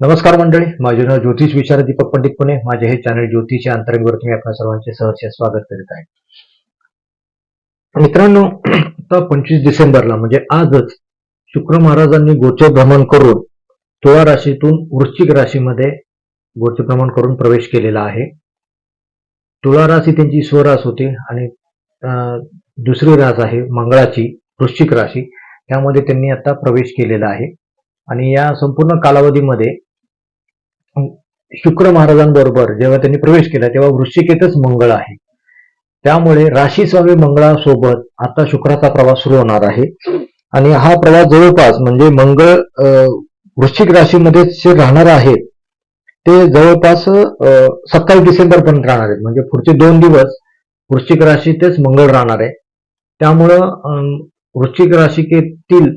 नमस्कार मंडळी माझे नाव ज्योतिष विचार दीपक पंडित पुणे. माझे हे चॅनल ज्योतिष या मी आपल्या सर्वांचे सहर्ष स्वागत करीत आहे. मित्रांनो आता पंचवीस डिसेंबरला म्हणजे आजच शुक्र महाराजांनी गोचर भ्रमण करून तुळा राशीतून वृश्चिक राशीमध्ये गोचर भ्रमण करून प्रवेश केलेला आहे. तुळा राशी त्यांची स्वरास होती आणि दुसरी रास आहे मंगळाची वृश्चिक राशी. त्यामध्ये त्यांनी आता प्रवेश केलेला आहे. आणि या संपूर्ण कालावधीमध्ये शुक्र महाराजांबरोबर जेव्हा त्यांनी प्रवेश केला तेव्हा वृश्चिकेतच मंगळ आहे. त्यामुळे राशी स्वामी मंगळासोबत आता शुक्राचा प्रवास सुरू होणार आहे. आणि हा प्रवास जवळपास म्हणजे मंगळ अं, वृश्चिक राशीमध्ये जे राहणार आहेत ते जवळपास सत्तावीस डिसेंबर पर्यंत राहणार आहेत. म्हणजे पुढचे दोन दिवस वृश्चिक राशीतच मंगळ राहणार आहे. त्यामुळं अं, वृश्चिक राशिकेतील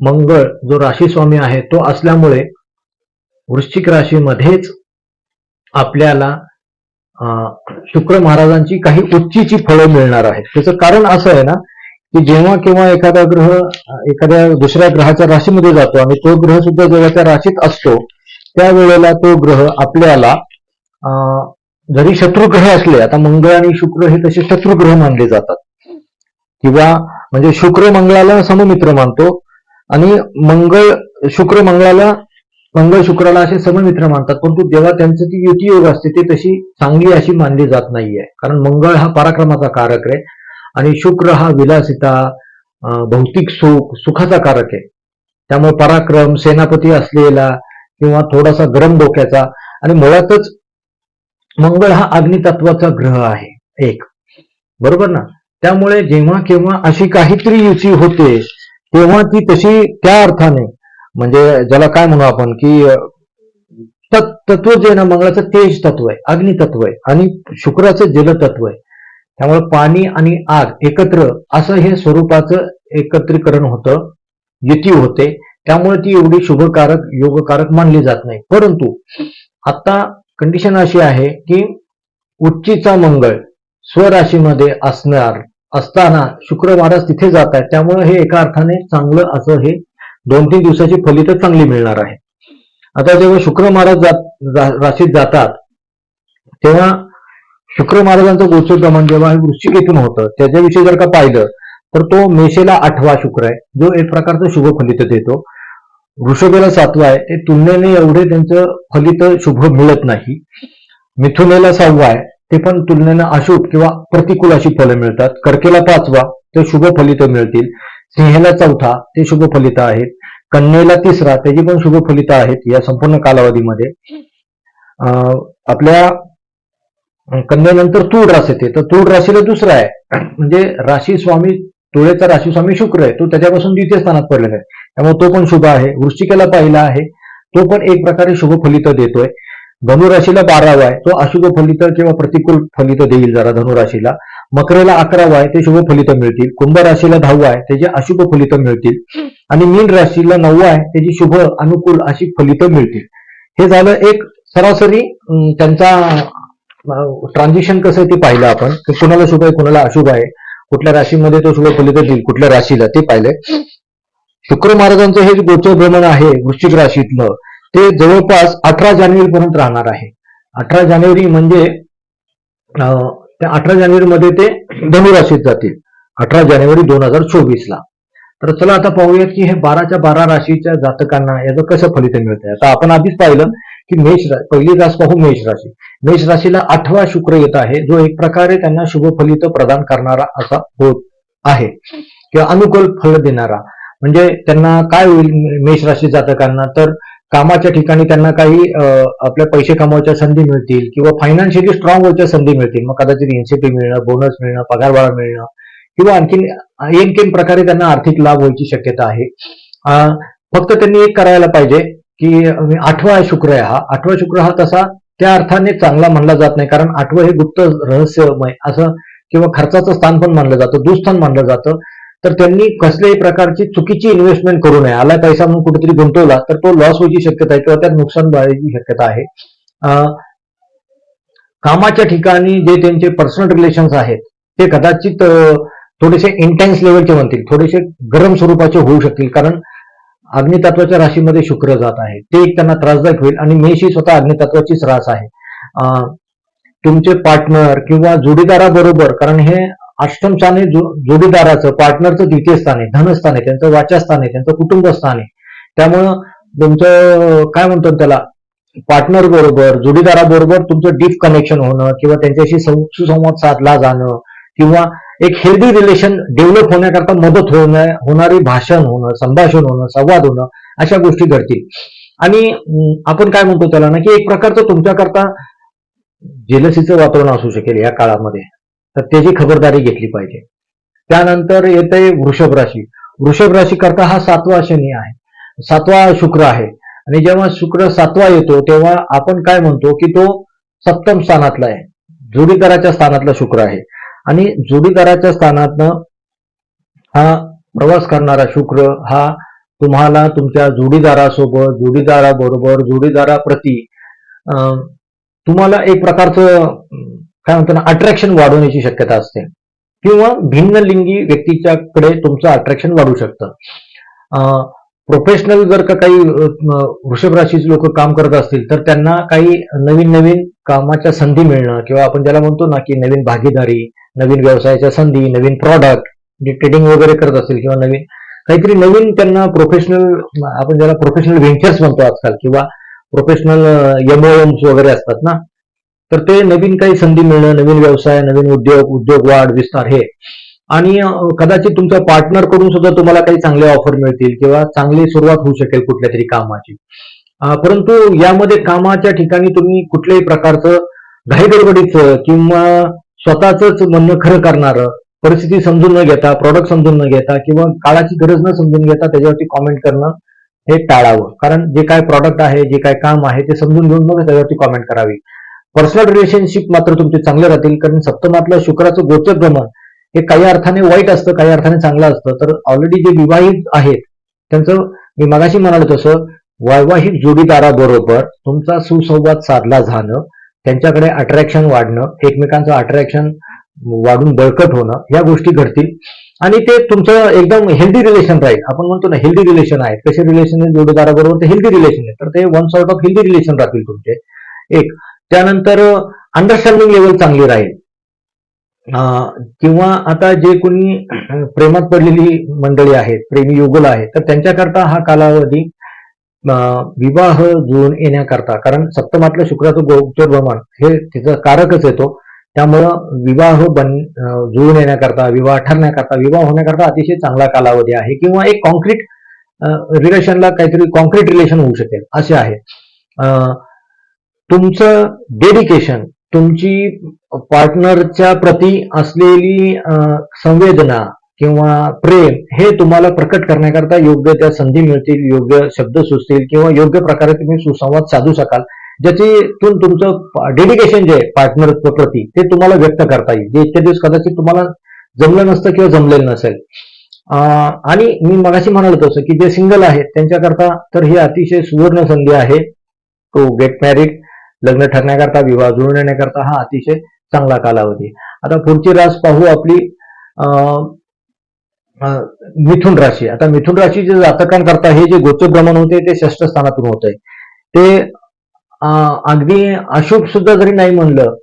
मंगळ जो राशी स्वामी आहे तो असल्यामुळे वृश्चिक राशीमध्येच आपल्याला अं, शुक्र महाराजांची काही उच्चीची फळं मिळणार आहेत. त्याचं कारण असं आहे ना की जेव्हा केव्हा एखादा ग्रह एखाद्या दुसऱ्या ग्रहाच्या राशीमध्ये जातो आणि तो ग्रह सुद्धा जेव्हा त्या राशीत असतो त्यावेळेला तो ग्रह आपल्याला अं, जरी शत्रुग्रह असले आता मंगळ आणि शुक्र हे तसे शत्रुग्रह मानले जातात. किंवा म्हणजे शुक्र मंगळाला सममित्र मानतो आणि मंगळ शुक्र मंगळाला मंगळ शुक्राला असे सममित्र मानतात परंतु जेव्हा त्यांचं ती युती योग असते ते तशी चांगली अशी मानली जात नाहीये. कारण मंगळ हा पराक्रमाचा कारक आहे आणि शुक्र हा विलासिता भौतिक सुख सुखाचा कारक आहे. त्यामुळे पराक्रम सेनापती असलेला किंवा थोडासा गरम डोक्याचा आणि मुळातच मंगळ हा अग्नितत्वाचा ग्रह आहे एक. बरोबर ना? त्यामुळे जेव्हा केव्हा अशी काहीतरी युती होते तेव्हा ती तशी त्या अर्थाने. म्हणजे ज्याला काय म्हणू आपण की तत्व जे ना मंगळाचं तेज तत्व आहे अग्नितत्व आहे आणि शुक्राचं जल तत्व आहे. त्यामुळे पाणी आणि आग एकत्र असं हे स्वरूपाचं एकत्रीकरण होतं युती होते. त्यामुळे ती एवढी शुभकारक योगकारक मानली जात नाही. परंतु आता कंडिशन अशी आहे की उच्चीचा मंगळ स्वराशीमध्ये असणार असताना शुक्र महाराज तिथे जात आहेत. त्यामुळे हे एका अर्थाने चांगलं असं हे दोन तीन दिवसाची फलित चांगली मिळणार आहे. आता जेव्हा शुक्र महाराज जात राशीत जातात तेव्हा शुक्र महाराजांचं गोचर प्रमाण जेव्हा हे वृश्चिकेतून होतं त्याच्याविषयी जर का पाहिलं तर तो मेषेला आठवा शुक्र आहे जो एक प्रकारचं शुभ फलित देतो. वृषभेला सातवा आहे ते तुलनेने एवढे त्यांचं फलित शुभ मिळत नाही. मिथुनेला सहावा आहे ते पण तुलनेनं अशुभ किंवा प्रतिकूल अशी फलं मिळतात. कर्केला पाचवा ते शुभ फलित मिळतील. सिंहेला चौथा ते शुभ फलित आहेत. कन्येला तिसरा त्याची पण शुभ फलित आहेत या संपूर्ण कालावधीमध्ये. अं, आपल्या कन्येनंतर तूळ रास येते. तर तूळ राशीला दुसरा आहे. म्हणजे राशी स्वामी तुळेचा राशी स्वामी शुक्र आहे. तो त्याच्यापासून द्वितीय स्थानात पडलेला आहे. त्यामुळे तो पण शुभ आहे. वृश्चिकेला पाहिला आहे. तो पण एक प्रकारे शुभ फलित देतोय. धनुराशीला बारावा आहे. तो अशुभ फलित किंवा प्रतिकूल फलित देईल जरा धनुराशीला. मकरेला अकरावा आहे ते शुभ फलित मिळतील. कुंभ राशीला दहावा आहे त्याचे अशुभ फलित मिळतील. आणि मीन राशीला नववा आहे त्याची शुभ अनुकूल अशी फलित मिळतील. हे झालं एक सरासरी त्यांचा ट्रान्झिशन कसं आहे ते पाहिलं आपण. की कुणाला शुभ आहे कुणाला अशुभ आहे. कुठल्या राशीमध्ये तो शुभ फलित देईल कुठल्या राशीला ते पाहिलंय. शुक्र महाराजांचं हे गोचर भ्रमण आहे वृश्चिक राशीतलं. ते जवळपास अठरा जानेवारी पर्यंत राहणार आहे. अठरा जानेवारी म्हणजे अं, त्या अठरा जानेवारी मध्ये ते धनुराशीत जातील. अठरा जानेवारी दोन हजार चोवीस ला तर चला आता पाहूयात की हे बाराच्या बारा राशीच्या जातकांना याचं कसं फलित मिळतंय. आता आपण आधीच पाहिलं की मेष पहिली रास पाहू मेष राशी. मेष राशीला आठवा शुक्र येत आहे जो एक प्रकारे त्यांना शुभ फलित प्रदान करणारा असा होत आहे. किंवा अनुकूल फल देणारा. म्हणजे त्यांना काय होईल मेष राशी जातकांना? तर कामाच्या ठिकाणी त्यांना काही आपल्या पैसे कमवायच्या संधी मिळतील किंवा फायनान्शियली स्ट्रॉंग व्हायच्या संधी मिळतील. मग कदाचित इन्सेंटिव्ह मिळणं बोनस मिळणं पगारवाढ मिळणं किंवा आणखीन आणखीन प्रकारे त्यांना आर्थिक लाभ व्हायची शक्यता आहे. फक्त त्यांनी एक करायला पाहिजे की आठवा शुक्र आहे हा. आठवा शुक्र हा तसा त्या अर्थाने चांगला म्हणला जात नाही. कारण आठवं हे गुप्त रहस्यमय असं किंवा खर्चाचं स्थान पण मानलं जातं दुस्थान मानलं जातं. तर त्यांनी कसल्याही प्रकारची चुकीची इन्व्हेस्टमेंट करू नये. आला पैसा म्हणून कुठेतरी गुंतवला तर तो लॉस व्हायची शक्यता आहे किंवा त्यात नुकसान व्हायची शक्यता आहे. अं, कामाच्या ठिकाणी जे त्यांचे पर्सनल रिलेशन्स आहेत ते कदाचित थोडेसे इंटेन्स लेवलचे म्हणतील. थोडेसे गरम स्वरूपाचे होऊ शकतील कारण अग्नितत्वाच्या राशीमध्ये शुक्र जात आहे. ते एक त्यांना त्रासदायक होईल आणि मेष स्वतः अग्नितत्वाचीच रास आहे. अं, तुमचे पार्टनर किंवा जोडीदाराबरोबर कारण हे अष्टम स्थान आहे जो- जोडीदाराचं पार्टनरचं द्वितीय स्थान आहे धनस्थान आहे त्यांचं वाचास्थान आहे त्यांचं कुटुंब स्थान आहे त्यामुळं तुमचं काय म्हणतो त्याला पार्टनर बरोबर जोडीदाराबरोबर तुमचं डीप कनेक्शन होणं किंवा त्यांच्याशी सुसंवाद साधला जाणं किंवा एक हेल्दी रिलेशन डेव्हलप होण्याकरता मदत होणं होणारी भाषण होणं संभाषण होणं संवाद होणं अशा गोष्टी घडतील. आणि आपण काय म्हणतो त्याला ना की एक प्रकारचं तुमच्याकरता जेलसीचं वातावरण असू शकेल या काळामध्ये. तर त्याची खबरदारी घेतली पाहिजे. त्यानंतर येते वृषभ राशी. वृषभ राशी करता हा सातवा शनी आहे. सातवा शुक्र आहे. आणि जेव्हा शुक्र सातवा येतो तेव्हा आपण काय म्हणतो की तो सप्तम स्थानातला आहे. जोडीदाराच्या स्थानातला शुक्र आहे. आणि जोडीदाराच्या स्थानातनं हा प्रवास करणारा शुक्र हा तुम्हाला तुमच्या जोडीदारासोबत जोडीदाराबरोबर जोडीदाराप्रती अं, तुम्हाला एक प्रकारचं काय म्हणतो ना अट्रॅक्शन वाढवण्याची शक्यता असते. किंवा भिन्न लिंगी व्यक्तीच्याकडे तुमचं अट्रॅक्शन वाढू शकतं. प्रोफेशनल जर का काही वृषभ राशीचे लोक काम करत असतील तर त्यांना काही नवीन नवीन कामाच्या संधी मिळणं किंवा आपण ज्याला म्हणतो ना की नवीन भागीदारी नवीन व्यवसायाच्या संधी नवीन प्रॉडक्ट जे ट्रेडिंग वगैरे करत असतील किंवा नवीन काहीतरी नवीन त्यांना प्रोफेशनल आपण ज्याला प्रोफेशनल व्हेंचर्स म्हणतो आजकाल किंवा प्रोफेशनल एमओएम्स वगैरे असतात ना तर ते नवीन काही संधी मिळणं नवीन व्यवसाय नवीन उद्योग उद्योग वाढ विस्तार हे. आणि कदाचित तुमचा पार्टनरकडून सुद्धा तुम्हाला काही चांगले ऑफर मिळतील किंवा चांगली सुरुवात होऊ शकेल कुठल्या तरी कामाची. परंतु यामध्ये कामाच्या ठिकाणी तुम्ही कुठल्याही प्रकारचं घाईगडबडीचं किंवा स्वतःच म्हणणं खरं करणारं परिस्थिती समजून न घेता प्रॉडक्ट समजून न घेता किंवा काळाची गरज न समजून घेता त्याच्यावरती कॉमेंट करणं हे टाळावं. कारण जे काय प्रॉडक्ट आहे जे काय काम आहे ते समजून घेऊन मग त्याच्यावरती कॉमेंट करावी. पर्सनल रिलेशनशिप मात्र तुमचे चांगले राहतील. कारण सप्तमातलं शुक्राचं गोचर भ्रमण हे काही अर्थाने वाईट असतं काही अर्थाने चांगलं असतं. तर ऑलरेडी जे विवाहित आहेत त्यांचं मी मगाशी म्हणालो तसं वैवाहिक जोडीदाराबरोबर तुमचा सुसंवाद साधला जाणं त्यांच्याकडे अट्रॅक्शन वाढणं एकमेकांचं अट्रॅक्शन वाढून बळकट होणं या गोष्टी घडतील. आणि ते तुमचं एकदम हेल्दी रिलेशन राहील. आपण म्हणतो ना हेल्दी रिलेशन आहे कसे रिलेशन आहे जोडीदाराबरोबर ते हेल्दी रिलेशन आहे तर ते one sort of healthy relation राहतील तुमचे. एक. त्यानंतर अंडरस्टँडिंग लेवल चांगली राहील. अं, किंवा आता जे कोणी प्रेमात पडलेली मंडळी आहेत प्रेमी युगल आहेत तर त्यांच्याकरता हा कालावधी विवाह जुळून येण्याकरता कारण सप्तमातलं शुक्राचं गोचर भ्रमण हे तिचं कारकच येतो त्यामुळं विवाह बन जुळून येण्याकरता विवाह ठरण्याकरता विवाह होण्याकरता अतिशय चांगला कालावधी आहे. किंवा एक कॉन्क्रीट रिलेशनला काहीतरी कॉन्क्रीट रिलेशन होऊ शकेल असे आहे. अं, तुमचं डेडिकेशन तुमची पार्टनरच्या प्रती असलेली संवेदना किंवा प्रेम हे तुम्हाला प्रकट करण्याकरता योग्य त्या संधी मिळतील योग्य शब्द सुचतील किंवा योग्य प्रकारे तुम्ही सुसंवाद साधू शकाल ज्याच्यातून तुमचं डेडिकेशन जे आहे पार्टनर प्रती ते तुम्हाला व्यक्त करता येईल. जे इतक्या दिवस कदाचित तुम्हाला जमलं नसतं किंवा जमलेलं नसेल. आणि मी मगाशी म्हणालो तसं की जे सिंगल आहेत त्यांच्याकरता तर ही अतिशय सुवर्ण संधी आहे. टू गेट मॅरिड लग्न ठरण्याकरता विवाह जुळून येण्याकरता हा अतिशय चांगला कालावधी. आता पुढची रास पाहू आपली अं, मिथुन राशी. आता मिथुन राशीचे जातकांकरता हे जे गोचर भ्रमण होते ते षष्ठ स्थानातून होत आहे ते अगदी अशुभ सुद्धा जरी नाही म्हणलं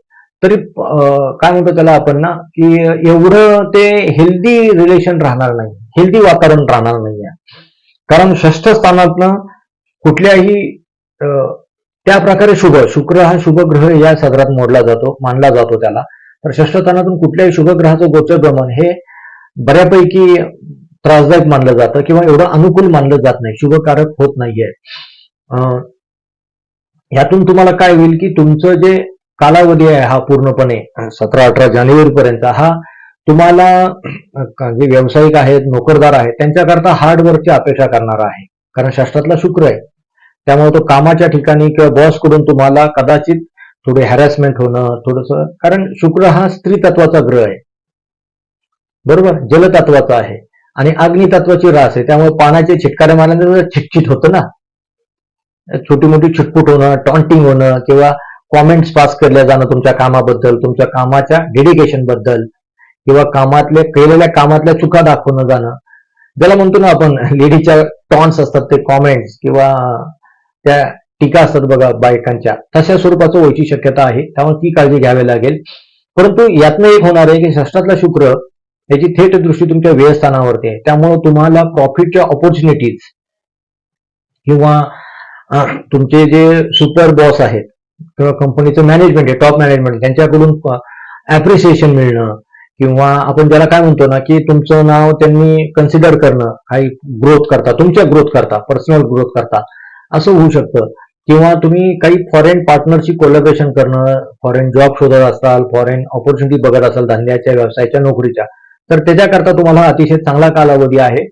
तरी काय म्हणतो त्याला आपण ना की एवढं ते हेल्दी रिलेशन राहणार नाही. हेल्दी वातावरण राहणार नाही कारण षष्ठ स्थानातनं कुठल्याही अं, त्या प्रकारे शुभ शुक्र हा शुभ ग्रह या सदरात मोडला जातो मानला जातो त्याला. तर षष्ठस्थानातून कुठल्याही शुभ ग्रहाचं गोचर भ्रमण हे बऱ्यापैकी त्रासदायक मानलं जातं किंवा एवढं अनुकूल मानलं जात नाही शुभकारक होत नाहीये. अं, तुम्हाला काय होईल की तुमचं जे कालावधी आहे हा पूर्णपणे सतरा अठरा जानेवारी पर्यंत हा तुम्हाला जे व्यावसायिक आहेत नोकरदार आहेत त्यांच्याकरता हार्डवर्कची अपेक्षा करणारा आहे. कारण शास्त्रातला शुक्र आहे. त्यामुळे तो कामाच्या ठिकाणी किंवा बॉसकडून तुम्हाला कदाचित थोडे हॅरॅसमेंट होणं थोडस कारण शुक्र हा स्त्री तत्वाचा ग्रह आहे. बरोबर? जलतत्वाचा आहे. आणि अग्नितत्वाची रास आहे. त्यामुळे पाण्याचे छिटकारे मारल्यानंतर छिटछिट होतं ना. छोटी मोठी छिटपुट होणं टॉन्टिंग होणं किंवा कॉमेंट्स पास केल्या जाणं तुमच्या कामाबद्दल तुमच्या कामाच्या डेडिकेशनबद्दल किंवा कामातल्या केलेल्या कामातल्या चुका दाखवणं जाणं. ज्याला म्हणतो ना आपण लेडीच्या टॉन्स असतात ते कॉमेंट्स किंवा त्या टीका असतात बघा बायकांच्या. तशा स्वरूपाचं व्हायची शक्यता आहे. त्यामुळे ती काळजी घ्यावी लागेल. परंतु यातनं एक होणार आहे की षष्टातला शुक्र याची थेट दृष्टी तुमच्या व्ययस्थानावरती आहे. त्यामुळे तुम्हाला प्रॉफिटच्या ऑपॉर्च्युनिटीज किंवा तुमचे जे सुपर बॉस आहेत किंवा कंपनीचं मॅनेजमेंट आहे टॉप मॅनेजमेंट त्यांच्याकडून ऍप्रिसिएशन मिळणं किंवा आपण ज्याला काय म्हणतो ना की तुमचं नाव त्यांनी कन्सिडर करणं काही ग्रोथ करता तुमच्या ग्रोथ करता पर्सनल ग्रोथ करता. असं होऊ शकतं. किंवा तुम्ही काही फॉरेन पार्टनरशी कोलॅबरेशन करणं फॉरेन जॉब शोधत असाल फॉरेन ऑपॉर्च्युनिटी बघत असाल धंद्याच्या व्यवसायाच्या नोकरीच्या तर त्याच्याकरता तुम्हाला अतिशय चांगला कालावधी आहे.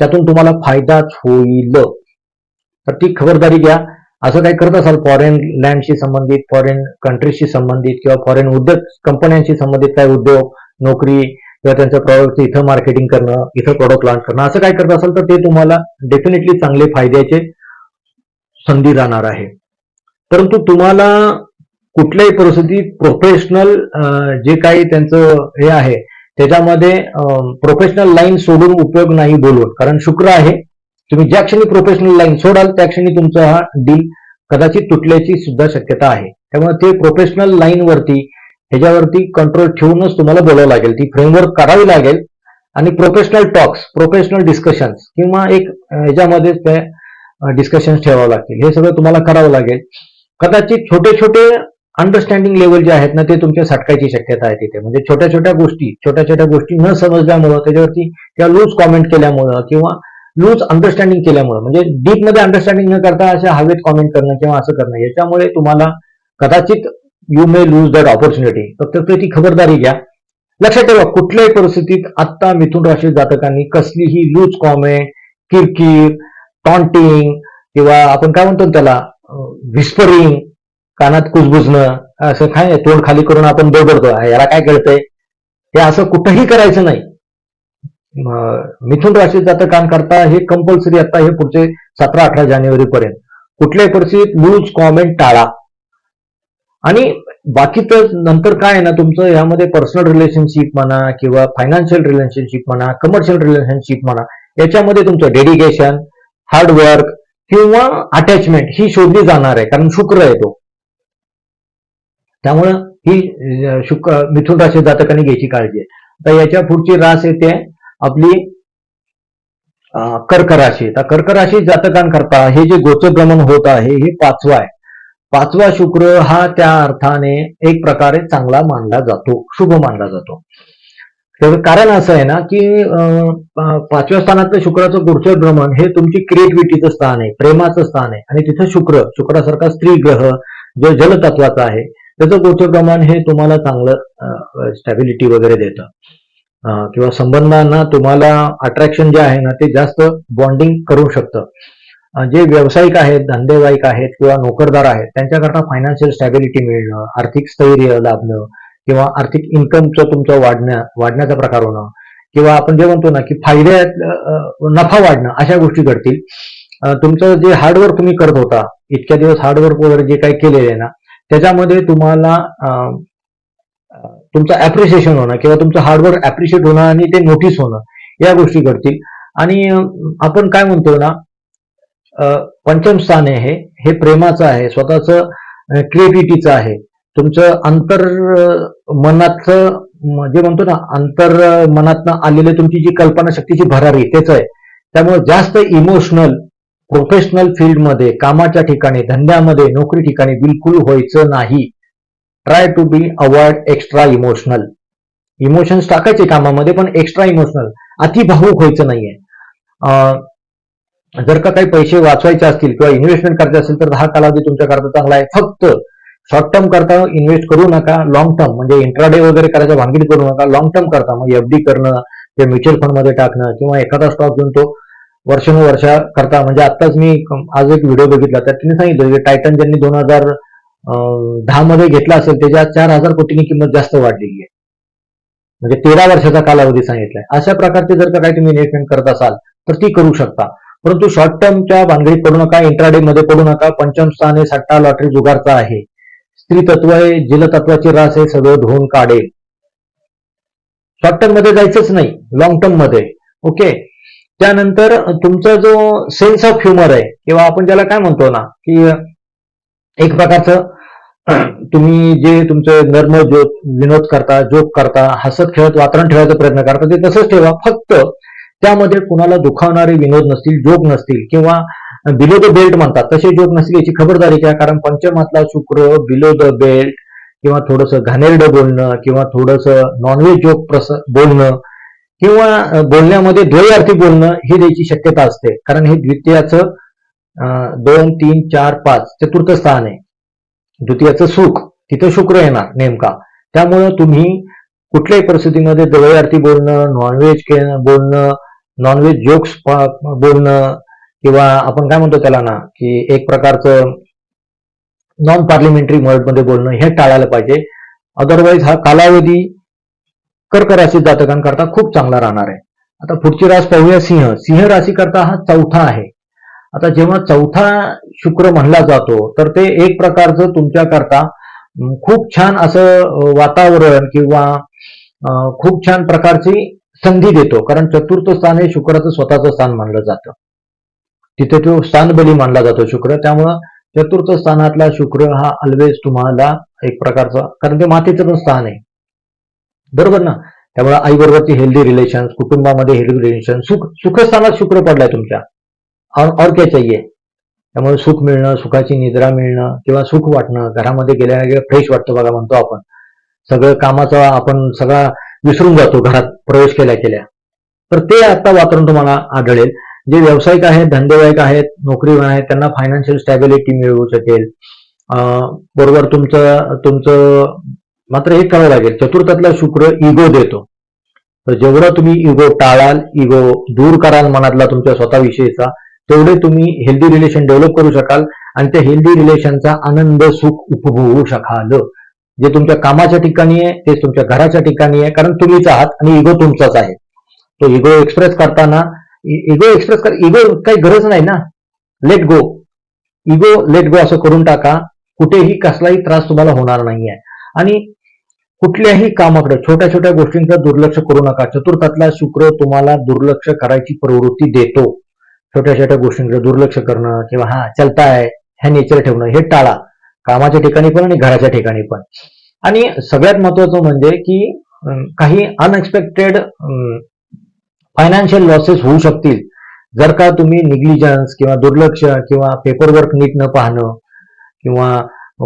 त्यातून तुम्हाला फायदाच होईल. तर ती खबरदारी घ्या. असं काही करत असाल फॉरेन लँडशी संबंधित फॉरेन कंट्रीजशी संबंधित किंवा फॉरेन उद्योग कंपन्यांशी संबंधित काही उद्योग नोकरी किंवा त्यांच्या प्रॉडक्टचं इथं मार्केटिंग करणं इथं प्रॉडक्ट लॉन्च करणं असं काय करत असाल तर ते तुम्हाला डेफिनेटली चांगले फायद्याचे संधी राहणार आहे. परंतु तुम्हाला कुठल्याही परिस्थितीत प्रोफेशनल जे काही त्यांचं हे आहे त्याच्यामध्ये प्रोफेशनल लाईन सोडून उपयोग नाही बोलून कारण शुक्र आहे तुम्ही ज्या क्षणी प्रोफेशनल लाईन सोडाल त्या क्षणी तुमचा हा डील कदाचित तुटल्याची सुद्धा शक्यता आहे. त्यामुळे ते प्रोफेशनल लाईनवरती ह्याच्यावरती कंट्रोल ठेवूनच तुम्हाला बोलावं लागेल. ती फ्रेमवर्क करावी लागेल. आणि प्रोफेशनल टॉक्स प्रोफेशनल डिस्कशन्स किंवा एक अं, डिस्कशन डिस्कशन्स ठेवावं लागतील. हे सगळं तुम्हाला करावं लागेल. कदाचित छोटे छोटे अंडरस्टँडिंग लेवल जे आहेत ना ते तुमच्या सटकायची शक्यता आहे तिथे. म्हणजे छोट्या छोट्या गोष्टी छोट्या छोट्या गोष्टी न समजल्यामुळं त्याच्यावरती किंवा लूज कॉमेंट केल्यामुळं किंवा लूज अंडरस्टँडिंग केल्यामुळं म्हणजे डीपमध्ये अंडरस्टँडिंग न करता अशा हवेत कॉमेंट करणं किंवा असं करणं याच्यामुळे तुम्हाला कदाचित you may lose that opportunity फक्त त्याची खबरदारी घ्या. लक्षात ठेवा कुठल्याही परिस्थितीत आत्ता मिथुन राशी जातकांनी कसलीही लूज कॉमेंट किरकिर टॉन्टिंग किंवा आपण काय म्हणतो त्याला विस्परिंग कानात कुजबुजणं असं काय तोंड खाली करून आपण बडबडतो याला काय कळतंय? हे असं कुठंही करायचं नाही. म- मिथुन राशीत काम करता हे कंपल्सरी आता हे पुढचे सतरा अठरा जानेवारी पर्यंत. कुठल्याही परिस्थितीत लूज कॉमेंट टाळा. आणि बाकी तर नंतर काय आहे ना तुमचं यामध्ये पर्सनल रिलेशनशिप म्हणा किंवा फायनान्शियल रिलेशनशिप म्हणा कमर्शियल रिलेशनशिप म्हणा याच्यामध्ये तुमचं डेडिकेशन हार्डवर्क किंवा अटॅचमेंट ही शोधली जाणार आहे. कारण शुक्र आहे तो. त्यामुळं ही शुक्र मिथुन राशी जातकांनी घ्यायची काळजी आहे. तर याच्या पुढची रास येते आपली कर्क राशी. तर कर्क राशी जातकांकरता हे जे गोचरभ्रमण होत आहे हे पाचवा आहे. पाचवा शुक्र हा त्या अर्थाने एक प्रकारे चांगला मानला जातो शुभ मानला जातो. त्याचं कारण असं आहे ना की पाचव्या स्थानातलं शुक्राचं गोचर भ्रमण हे तुमची क्रिएटिव्हिटीचं स्थान आहे प्रेमाचं स्थान आहे. आणि तिथं शुक्र शुक्रासारखा स्त्री ग्रह जो जलतत्वाचा आहे त्याचं गोचर भ्रमण हे तुम्हाला चांगलं स्टॅबिलिटी वगैरे देतं. किंवा संबंधांना तुम्हाला अट्रॅक्शन जे आहे ना ते जास्त बॉन्डिंग करू शकतं. जे व्यावसायिक आहेत धंदेवाईक आहेत किंवा नोकरदार आहेत त्यांच्याकरता फायनान्शियल स्टॅबिलिटी मिळणं आर्थिक स्थैर्य लाभणं किंवा आर्थिक इन्कमचं तुमचं वाढण्या वाढण्याचा प्रकार होणं किंवा आपण जे म्हणतो ना की फायद्यात नफा वाढणं अशा गोष्टी घडतील. तुमचं जे हार्डवर्क तुम्ही करत होता इतक्या दिवस हार्डवर्क वगैरे जे काही केलेलं आहे ना त्याच्यामध्ये तुम्हाला अं, तुमचं ऍप्रिसिएशन होणं किंवा तुमचं हार्डवर्क ऍप्रिशिएट होणं आणि ते नोटीस होणं या गोष्टी घडतील. आणि आपण काय म्हणतो ना पंचम स्थान आहे हे हे प्रेमाचं आहे स्वतःचं क्रिएटिव्हिटीचं आहे. तुमचं अंतर मनातलं जे म्हणतो ना अंतर मनातनं आलेले तुमची जी कल्पना शक्तीची भरारी तेच आहे. त्यामुळे जास्त इमोशनल प्रोफेशनल फील्डमध्ये कामाच्या ठिकाणी धंद्यामध्ये नोकरी ठिकाणी बिलकुल व्हायचं नाही. Try to be avoid extra emotional emotions टाकायचे कामामध्ये पण एक्स्ट्रा इमोशनल अति भावूक व्हायचं नाहीये. जर का काही पैसे वाचवायचे असतील किंवा इन्व्हेस्टमेंट करायचे असेल तर हा कालावधी तुमच्याकरता चांगला आहे. फक्त शॉर्ट टर्म करता इन्व्हेस्ट करू नका. लॉंग टर्म म्हणजे इंट्राडे वगैरे करायचं भांगीत करू नका. लॉंग टर्म करता. मग एफडी करणं ते म्युच्युअल फंडमध्ये टाकणं किंवा एखादा स्टॉक घेऊन तो वर्षानुवर्षा करता. म्हणजे आत्ताच मी आज एक व्हिडिओ बघितला. त्यात त्यांनी सांगितलं की टायटन ज्यांनी दोन हजार दहा मध्ये घेतला असेल त्याच्या चार हजार कोटींनी किंमत जास्त वाढलेली आहे. म्हणजे तेरा वर्षाचा कालावधी सांगितलाय. अशा प्रकारचे जर का काही तुम्ही इन्व्हेस्टमेंट करत असाल तर ती करू शकता. परंतु शॉर्ट टर्मच्या भानगडीत पडू नका. इंट्राडे मध्ये पडू नका. पंचम स्थान हे सट्टा लॉटरी जुगारचा आहे. स्त्री तत्व आहे जलतत्वाची रास आहे सगळं धुवून काढेल शॉर्ट टर्ममध्ये जायचंच नाही लॉंग टर्ममध्ये. ओके त्यानंतर तुमचा जो सेन्स ऑफ ह्युमर आहे किंवा आपण ज्याला काय म्हणतो ना की एक प्रकारचं तुम्ही जे तुमचं नर्म जो विनोद करता जोक करता हसत खेळत वातावरण ठेवायचा प्रयत्न करता ते तसंच ठेवा. फक्त त्यामध्ये कुणाला दुखावणारे विनोद नसतील जोक नसतील किंवा बिलो द बेल्ट म्हणतात. तसे जोक नसले याची खबरदारी घ्या कारण पंचमातला शुक्र बिलो द बेल्ट किंवा थोडंसं घाणेरडं बोलणं किंवा थोडंसं नॉनव्हेज जोक प्रस बोलणं किंवा बोलण्यामध्ये द्वयार्थी बोलणं ही द्यायची शक्यता असते. कारण हे द्वितीयाचं दोन तीन चार पाच चतुर्थ स्थान आहे. द्वितीयाचं सुख तिथं शुक्र येणार नेमका. त्यामुळं तुम्ही कुठल्याही परिस्थितीमध्ये द्वयार्थी बोलणं नॉनव्हेज बोलणं नॉनव्हेज जोक्स बोलणं किंवा आपण काय म्हणतो त्याला ना की एक प्रकारचं नॉन पार्लिमेंटरी मध्ये बोलणं हे टाळायला पाहिजे. अदरवाईज हा कालावधी कर्क राशी जातकांकरता खूप चांगला राहणार आहे. आता पुढची रास पाहूया सिंह. सिंह राशी करता हा चौथा आहे. आता जेव्हा चौथा शुक्र म्हणला जातो तर ते एक प्रकारचं तुमच्याकरता करता खूप छान असं वातावरण किंवा खूप छान प्रकारची संधी देतो. कारण चतुर्थ स्थान हे शुक्राचं स्वतःचं स्थान मानलं जातं. तिथे तो स्थानबली मानला जातो शुक्र. त्यामुळं चतुर्थ स्थानातला शुक्र हा ऑलवेज तुम्हाला एक प्रकारचा कारण ते मातेचं पण स्थान आहे. बरोबर ना? त्यामुळे आई बरोबरची हेल्दी रिलेशन कुटुंबामध्ये हेल्दी रिलेशन सुख सुखस्थानात शुक्र पडलाय तुमच्या. और और क्या चाहिए? त्यामुळे सुख मिळणं सुखाची निद्रा मिळणं किंवा सुख वाटणं घरामध्ये गेल्याने गेल्या फ्रेश वाटतं बघा म्हणतो आपण. सगळं कामाचा आपण सगळा विसरून जातो घरात प्रवेश केल्या केल्या. तर ते आता वातावरण तुम्हाला आढळेल. जे व्यावसायिक आहेत धंदेवाईक आहेत नोकरीवर आहेत त्यांना फायनान्शियल स्टॅबिलिटी मिळू शकेल. अं, बरोबर तुमचं तुमचं मात्र एक करावं लागेल चतुर्थातला शुक्र इगो देतो. तर जेवढं तुम्ही इगो टाळाल इगो दूर कराल मनातला तुमच्या स्वतःविषयीचा तेवढे तुम्ही हेल्दी रिलेशन डेव्हलप करू शकाल आणि त्या हेल्दी रिलेशनचा आनंद सुख उपभोगू शकाल. जे तुमच्या कामाच्या ठिकाणी आहे तेच तुमच्या घराच्या ठिकाणी आहे कारण तुम्हीच आहात आणि इगो तुमचाच आहे. तो इगो एक्सप्रेस करताना इगो एक्सप्रेस कर इगो काही गरज नाही ना. Let go ego let go असं करून टाका. कुठेही कसलाही त्रास तुम्हाला होणार नाहीये. आणि कुठल्याही कामाकडे छोट्या छोट्या गोष्टींचं दुर्लक्ष करू नका. चतुर्थातला शुक्र तुम्हाला दुर्लक्ष करायची प्रवृत्ती देतो. छोट्या छोट्या गोष्टींकडे दुर्लक्ष करणं किंवा हा चलताय ह्या नेचर ठेवणं हे टाळा. कामाच्या ठिकाणी पण आणि घराच्या ठिकाणी पण. आणि सगळ्यात महत्वाचं म्हणजे की काही अनएक्सपेक्टेड फायनान्शियल लॉसेस होऊ शकतील. जर का तुम्ही निग्लिजन्स किंवा दुर्लक्ष किंवा पेपरवर्क नीट न पाहणं किंवा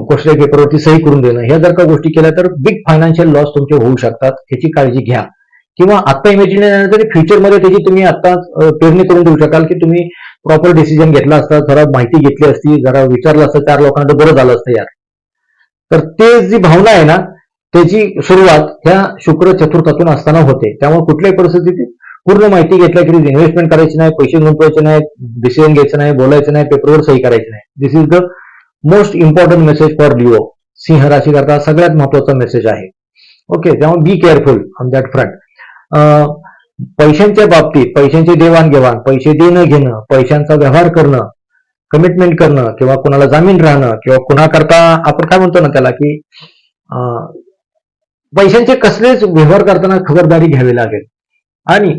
कुठल्याही पेपरवरती सही करून देणं ह्या जर का गोष्टी केल्या तर बिग फायनान्शियल लॉस तुमचे होऊ शकतात. ह्याची काळजी घ्या. किंवा आता इमॅजिन तरी फ्युचरमध्ये त्याची तुम्ही आता पेरणी करून देऊ शकाल की तुम्ही प्रॉपर डिसिजन घेतला असता जरा माहिती घेतली असती जरा विचारलं असतं चार लोकांना बरं झालं असतं यार. तर ते जी भावना आहे ना त्याची सुरुवात ह्या शुक्र चतुर्थातून असताना होते. त्यामुळे कुठल्याही परिस्थितीत पूर्ण माहिती घेतल्या की इन्व्हेस्टमेंट करायची नाही पैसे गुंतवायचे नाही डिसिजन घ्यायचं नाही बोलायचं नाही पेपरवर सही करायची नाही. This is the most important message for Leo सिंह राशी करता सगळ्यात महत्त्वाचा मेसेज आहे. ओके त्यामुळे be careful on that front पैशांच्या बाबतीत पैशांची देवाणघेवाण पैसे देणं घेणं पैशांचा व्यवहार करणं कमिटमेंट करणं किंवा कुणाला जामीन राहणं किंवा कुणाकरता आपण काय म्हणतो ना त्याला की अं, पैशांचे कसलेच व्यवहार करताना खबरदारी घ्यावी लागेल. आणि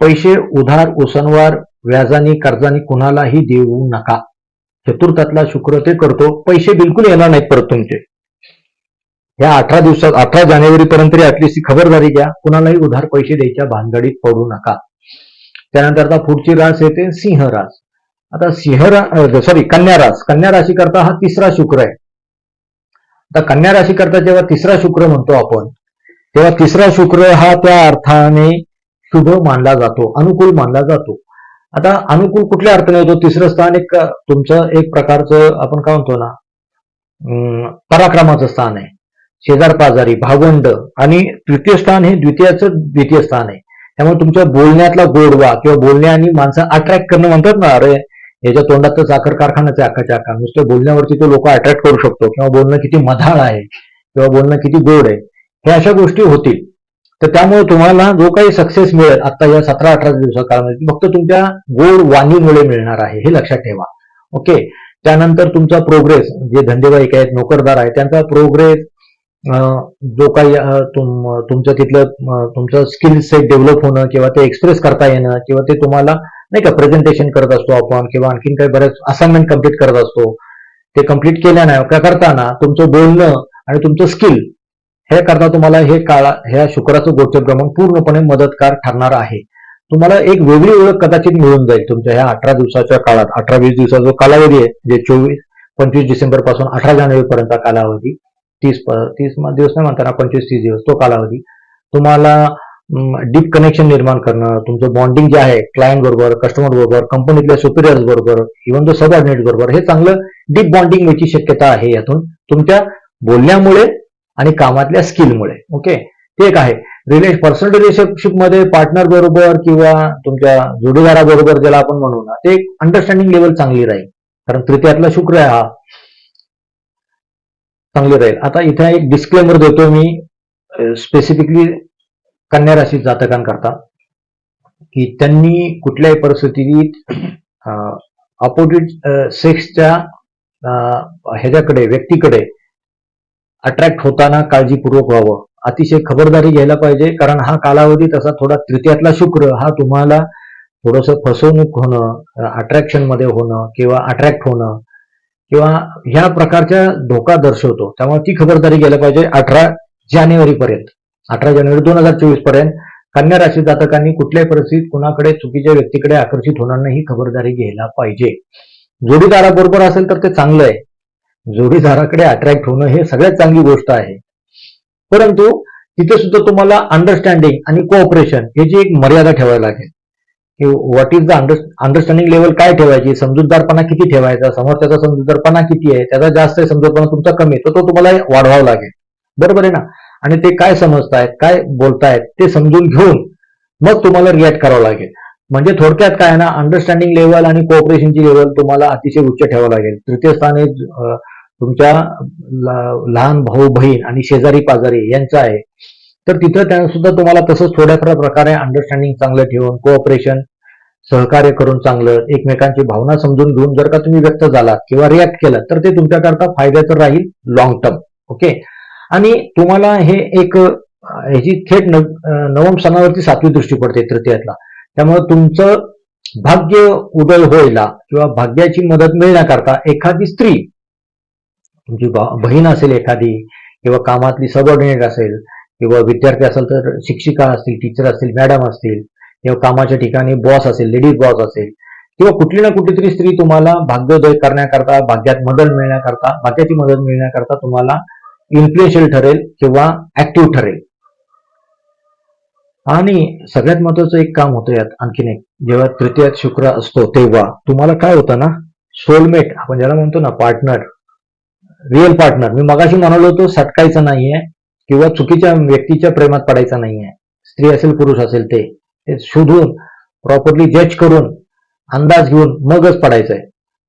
पैसे उधार उसनवार व्याजाने कर्जाने कुणालाही देऊ नका. चतुर्थातला शुक्र ते करतो. पैसे बिलकुल येणार नाहीत परत तुमचे. या अठरा दिवसात अठरा जानेवारी पर्यंत ऍटलिस्ट खबरदारी घ्या. कुणालाही उधार पैसे द्यायच्या भानगडीत पडू नका. त्यानंतर आता पुढची रास येते सिंह रास. आता सिंह सॉरी कन्या रास. कन्या राशी करता हा तिसरा शुक्र आहे. आता कन्या राशी करता जेव्हा तिसरा शुक्र म्हणतो आपण तेव्हा तिसरा शुक्र हा त्या अर्थाने शुभ मानला जातो अनुकूल मानला जातो. आता अनुकूल कुठल्या अर्थाने येतो? तिसरं स्थान एक तुमचं एक प्रकारचं आपण काय म्हणतो ना पराक्रमाचं स्थान आहे. शेजार पाजारी भावंड आणि तृतीय स्थान हे द्वितीयाचं द्वितीय स्थान आहे. त्यामुळे तुमच्या बोलण्यातला गोडवा किंवा बोलण्याने माणसं अट्रॅक्ट करणं म्हणतात ना अरे याच्या तोंडात तर साखर कारखानाच आहे अक्काच्या नुसतं बोलण्यावरती तो लोक अट्रॅक्ट करू शकतो. किंवा बोलणं किती मधाळ आहे किंवा बोलणं किती गोड आहे. हे अशा गोष्टी होतील. तर त्यामुळे तुम्हाला जो काही सक्सेस मिळेल आता या सतरा अठरा दिवसा काळामध्ये फक्त तुमच्या गोड वाणीमुळे मिळणार आहे हे लक्षात ठेवा. ओके त्यानंतर तुमचा प्रोग्रेस जे धंदेवाईक आहेत नोकरदार आहेत त्यांचा प्रोग्रेस जो काही तुम तुमचं तिथलं तुमचं स्किल सेट डेव्हलप होणं किंवा ते एक्सप्रेस करता येणं किंवा ते तुम्हाला नाही का प्रेझेंटेशन करत असतो आपण किंवा आणखीन काही बऱ्याच असाइनमेंट कंप्लीट करत असतो. ते कंप्लीट केल्यानं का करताना तुमचं बोलणं आणि तुमचं स्किल हे करता तुम्हाला हे काळा ह्या शुक्राचं गोचर भ्रमण पूर्णपणे मदतकार ठरणार आहे. तुम्हाला एक वेगळी ओळख कदाचित मिळून जाईल तुमच्या ह्या अठरा दिवसाच्या काळात. अठरा वीस दिवसाचा जो कालावधी आहे जे चोवीस पंचवीस डिसेंबरपासून अठरा जानेवारी पर्यंत कालावधी तीस तीस दिवस नाही म्हणताना पंचवीस तीस दिवस तो कालावधी. तुम्हाला डीप कनेक्शन निर्माण करणं तुमचं बॉन्डिंग जे आहे क्लायंट बरोबर कस्टमर बरोबर कंपनीतल्या सुपिरियर्स बरोबर इव्हन द सब बरोबर हे चांगलं डीप बॉन्डिंग व्हायची शक्यता आहे यातून तुमच्या बोलण्यामुळे आणि कामातल्या स्किलमुळे ओके? ते एक आहे. रिले पर्सनल रिलेशनशिपमध्ये पार्टनर बरोबर किंवा तुमच्या जोडीदाराबरोबर ज्याला आपण म्हणू ना ते अंडरस्टँडिंग लेवल चांगली राहील. कारण तृतीयातला शुक्र आहे हा. चांगली राहील. आता इथे एक डिस्क्लेमर देतो मी स्पेसिफिकली कन्या राशी जातकांकरता की त्यांनी कुठल्याही परिस्थितीत अपोजिट सेक्सच्या ह्याच्याकडे व्यक्तीकडे अट्रॅक्ट होताना काळजीपूर्वक व्हावं. अतिशय खबरदारी घ्यायला पाहिजे कारण हा कालावधी तसा थोडा तृतीयातला शुक्र हा तुम्हाला थोडस फसवणूक होणं अट्रॅक्शनमध्ये होणं किंवा अट्रॅक्ट होणं किंवा ह्या प्रकारच्या धोका दर्शवतो. त्यामुळे ती खबरदारी घ्यायला पाहिजे अठरा जानेवारी पर्यंत. अठरा जानेवारी दोन हजार चोवीसपर्यंत. कन्या राशी जातकांनी कुठल्याही परिस्थितीत कुणाकडे चुकीच्या व्यक्तीकडे आकर्षित होणार नाही ही खबरदारी घ्यायला पाहिजे. जोडीदाराबरोबर असेल तर ते चांगलं आहे. जोडीदाराकडे अट्रॅक्ट होणं हे सगळ्यात चांगली गोष्ट आहे. परंतु तिथे सुद्धा तुम्हाला अंडरस्टँडिंग आणि कोऑपरेशन याची एक मर्यादा ठेवायला लागेल. की what is the understanding level काय ठेवायची? समजूतदारपणा किती ठेवायचा? समोरच्याचा समजूतदारपणा किती आहे? त्याचा जास्त आहे तुमचा कमी आहे तर तो तुम्हाला वाढवावा लागेल. बरोबर आहे ना? आणि ते काय समजतायत काय बोलतायत ते समजून घेऊन मग तुम्हाला रिॲक्ट करावं लागेल. म्हणजे थोडक्यात काय आहे ना अंडरस्टँडिंग लेवल आणि कोऑपरेशनची लेवल तुम्हाला अतिशय उच्च ठेवावं लागेल. तृतीय स्थान हे तुमच्या लहान भाऊ बहीण आणि शेजारी पाजारी यांचं आहे. तर तिथं त्यांना सुद्धा तुम्हाला तसंच थोड्याफार प्रकारे अंडरस्टँडिंग चांगलं ठेवून कोऑपरेशन सहकार्य करून चांगलं एकमेकांची भावना समजून घेऊन जर का तुम्ही व्यक्त झालात किंवा रिॲक्ट केलं तर ते तुमच्याकरता फायद्याचं राहील लॉंग टर्म ओके आणि तुम्हाला हे एक ह्याची थेट नव नवम सणावरती सातवी दृष्टी पडते तृतीयातला. त्यामुळे तुमचं भाग्य उदय होयला किंवा भाग्याची मदत मिळण्याकरता एखादी स्त्री तुमची बहीण असेल एखादी किंवा कामातली सबऑर्डिनेट असेल किंवा विद्यार्थी असेल तर शिक्षिका असतील टीचर असतील मॅडम असतील किंवा कामाच्या ठिकाणी बॉस असेल लेडीज बॉस असेल किंवा कुठली ना कुठेतरी स्त्री तुम्हाला भाग्योदय करण्याकरता भाग्यात मदत मिळण्याकरता भाग्याची मदत मिळण्याकरता तुम्हाला इन्फ्लुएन्शियल ठरेल किंवा ऍक्टिव्ह ठरेल. आणि सगळ्यात महत्वाचं एक काम होतं यात आणखीन एक. जेव्हा तृतीयात शुक्र असतो तेव्हा तुम्हाला काय होतं ना? सोलमेट आपण ज्याला म्हणतो ना पार्टनर रिअल पार्टनर मी मगाशी म्हणालो होतो सटकायचं नाहीये किंवा चुकीच्या व्यक्तीच्या प्रेमात पडायचं नाहीये. स्त्री असेल पुरुष असेल ते. शोधून प्रॉपरली जज करून अंदाज घेऊन मगच पडायचंय.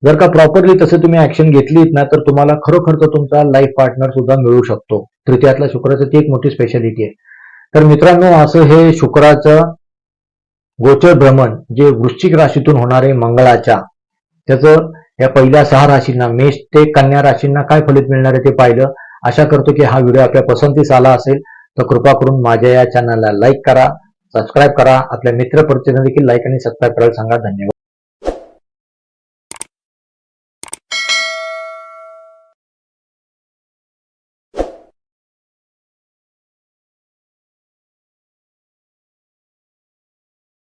जर का प्रॉपरली तसं तुम्ही ऍक्शन घेतलीत ना तर तुम्हाला खरोखरचा तुमचा लाईफ पार्टनर सुद्धा मिळू शकतो. तृतीयातल्या शुक्राचं ती एक मोठी स्पेशालिटी आहे. तर मित्रांनो असं हे शुक्राचं गोचर भ्रमण जे वृश्चिक राशीतून होणारे मंगळाच्या त्याचं या पहिल्या सहा राशींना मेष ते कन्या राशींना काय फलित मिळणार आहे ते पाहिलं. आशा करतो की हा व्हिडिओ आपल्या पसंतीस आला असेल तर कृपा करून माझ्या या चॅनलला लाईक करा सबस्क्राईब करा. आपल्या मित्र देखील लाईक आणि सबस्क्राईब करायला सांगा. धन्यवाद.